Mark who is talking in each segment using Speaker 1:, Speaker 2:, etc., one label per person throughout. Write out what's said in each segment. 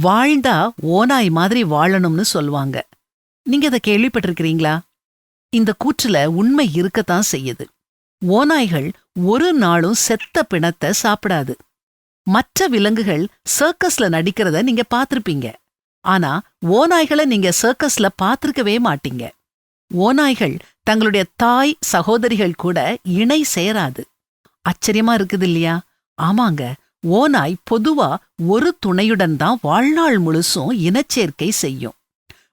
Speaker 1: வாழ்ந்தா ஓநாய் மாதிரி வாழணும்னு சொல்லுவாங்க. நீங்க அதை கேள்விப்பட்டிருக்கிறீங்களா? இந்த கூற்றுல உண்மை இருக்கத்தான் செய்யுது. ஓநாய்கள் ஒரு நாளும் செத்த பிணத்தை சாப்பிடாது. மற்ற விலங்குகள் சர்க்கஸ்ல நடிக்கிறத நீங்க பார்த்திருப்பீங்க. ஆனா ஓநாய்களை நீங்க சர்க்கஸ்ல பார்த்திருக்கவே மாட்டீங்க. ஓநாய்கள் தங்களுடைய தாய் சகோதரிகள் கூட இணை சேராது. ஆச்சரியமா இருக்குது இல்லையா? ஆமாங்க. ஓநாய் பொதுவா ஒரு துணையுடன் தான் வாழ்நாள் முழுசும் இனச்சேர்க்கை செய்யும்.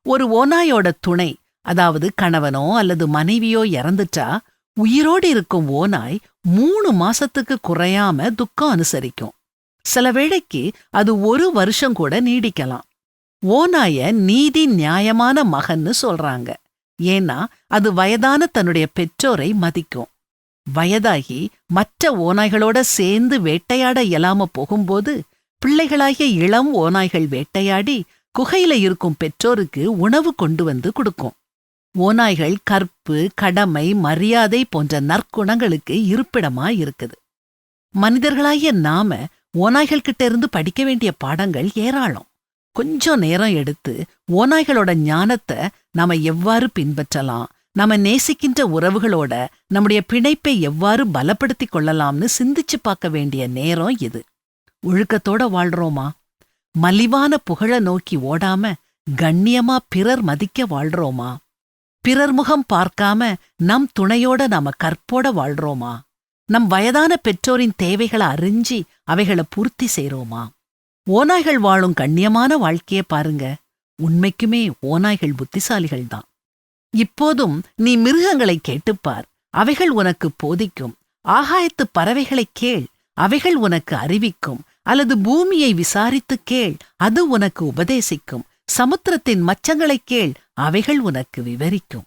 Speaker 1: ஒரு ஓநாயோட துணை அதாவது கணவனோ அல்லது மனைவியோ இறந்துட்டா உயிரோடு இருக்கும் ஓநாய் மூணு மாசத்துக்கு குறையாம துக்கம் அனுசரிக்கும். சில வேளைக்கு அது ஒரு வருஷம் கூட நீடிக்கலாம். ஓநாய நீதி நியாயமான மகன்னு சொல்றாங்க. ஏன்னா அது வயதான தன்னுடைய பெற்றோரை மதிக்கும். வயதாகி மற்ற ஓநாய்களோட சேர்ந்து வேட்டையாட இயலாம போகும்போது பிள்ளைகளாகிய இளம் ஓநாய்கள் வேட்டையாடி குகையில இருக்கும் பெற்றோருக்கு உணவு கொண்டு வந்து கொடுக்கும். ஓநாய்கள் கற்பு கடமை மரியாதை போன்ற நற்குணங்களுக்கு இருப்பிடமா இருக்குது. மனிதர்களாகிய நாம ஓநாய்கள் கிட்ட இருந்து படிக்க வேண்டிய பாடங்கள் ஏராளம். கொஞ்சம் நேரம் எடுத்து ஓநாய்களோட ஞானத்தை நாம எவ்வாறு பின்பற்றலாம் நாம நேசிக்கின்ற உறவுகளோட நம்முடைய பிணைப்பை எவ்வாறு பலப்படுத்திக் கொள்ளலாம்னு சிந்திச்சு பார்க்க வேண்டிய நேரம் இது. ஒழுக்கத்தோட வாழ்றோமா? மலிவான புகழ நோக்கி ஓடாம கண்ணியமா பிறர் மதிக்க வாழ்றோமா? பிறர் முகம் பார்க்காம நம் துணையோட நாம கற்போட வாழ்றோமா? நம் வயதான பெற்றோரின் தேவைகளை அறிஞ்சி அவைகளை பூர்த்தி செய்றோமா? ஓநாய்கள் வாழும் கண்ணியமான வாழ்க்கைய பாருங்க. உண்மைக்குமே ஓநாய்கள் புத்திசாலிகள்தான். இப்போதும் நீ மிருகங்களை கேட்டுப்பார். அவைகள் உனக்கு போதிக்கும். ஆகாயத்து பறவைகளைக் கேள். அவைகள் உனக்கு அறிவிக்கும். அல்லது பூமியை விசாரித்துக் கேள். அது உனக்கு உபதேசிக்கும். சமுத்திரத்தின் மச்சங்களைக் கேள். அவைகள் உனக்கு விவரிக்கும்.